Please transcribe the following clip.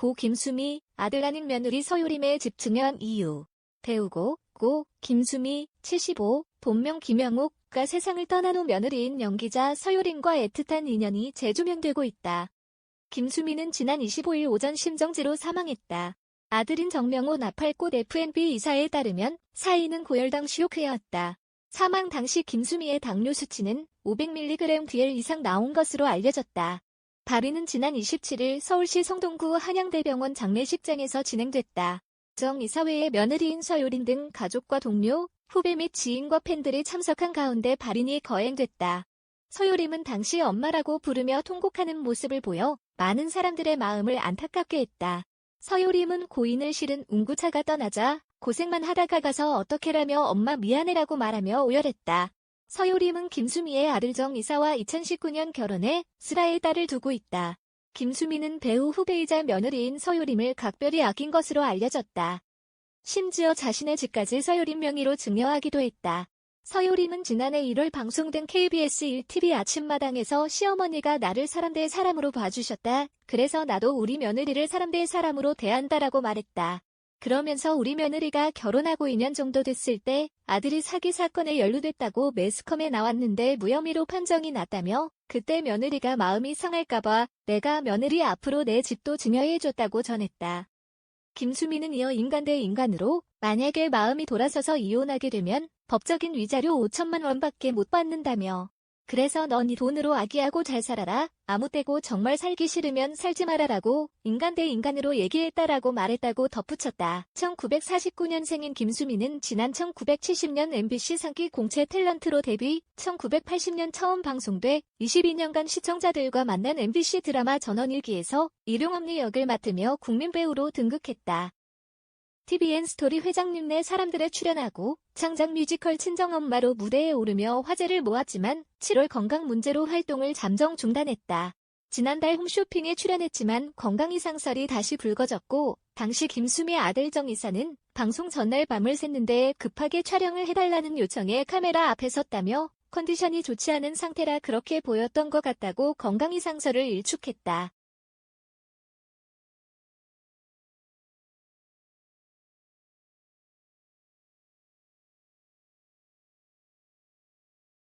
고 김수미, 아들 아닌 며느리 서유림에 집중한 이유. 배우고, 고, 김수미, 75, 본명 김영욱가 세상을 떠난 후 며느리인 연기자 서유림과 애틋한 인연이 재조명되고 있다. 김수미는 지난 25일 오전 심정지로 사망했다. 아들인 정명호 나팔꽃 F&B 이사에 따르면 사인은 고혈당 쇼크였다. 사망 당시 김수미의 당뇨 수치는 500mg DL 이상 나온 것으로 알려졌다. 발인은 지난 27일 서울시 성동구 한양대병원 장례식장에서 진행됐다. 정 이사 외에 며느리인 서유린 등 가족과 동료, 후배 및 지인과 팬들이 참석한 가운데 발인이 거행됐다. 서유림은 당시 엄마라고 부르며 통곡하는 모습을 보여 많은 사람들의 마음을 안타깝게 했다. 서유림은 고인을 실은 운구차가 떠나자 고생만 하다가 가서 어떻게라며 엄마 미안해라고 말하며 오열했다. 서유림은 김수미의 아들 정 이사와 2019년 결혼해 슬아의 딸을 두고 있다. 김수미는 배우 후배이자 며느리인 서유림을 각별히 아낀 것으로 알려졌다. 심지어 자신의 집까지 서유림 명의로 증여하기도 했다. 서유림은 지난해 1월 방송된 KBS 1TV 아침마당에서 시어머니가 나를 사람 대 사람으로 봐주셨다. 그래서 나도 우리 며느리를 사람 대 사람으로 대한다라고 말했다. 그러면서 우리 며느리가 결혼하고 2년 정도 됐을 때 아들이 사기 사건에 연루됐다고 매스컴에 나왔는데 무혐의로 판정이 났다며 그때 며느리가 마음이 상할까봐 내가 며느리 앞으로 내 집도 증여해줬다고 전했다. 김수미는 이어 인간 대 인간으로 만약에 마음이 돌아서서 이혼하게 되면 법적인 위자료 5천만 원밖에 못 받는다며 그래서 넌 이 돈으로 아기하고 잘 살아라. 아무 때고 정말 살기 싫으면 살지 말아라고 인간 대 인간으로 얘기했다라고 말했다고 덧붙였다. 1949년생인 김수미는 지난 1970년 MBC 상기 공채 탤런트로 데뷔, 1980년 처음 방송돼 22년간 시청자들과 만난 MBC 드라마 전원일기에서 일용엄니 역을 맡으며 국민 배우로 등극했다. TVN 스토리 회장님 내 사람들에 출연하고 창작 뮤지컬 친정엄마로 무대에 오르며 화제를 모았지만 7월 건강 문제로 활동을 잠정 중단했다. 지난달 홈쇼핑에 출연했지만 건강 이상설이 다시 불거졌고 당시 김수미 아들 정 이사는 방송 전날 밤을 샜는데 급하게 촬영을 해달라는 요청에 카메라 앞에 섰다며 컨디션이 좋지 않은 상태라 그렇게 보였던 것 같다고 건강 이상설을 일축했다.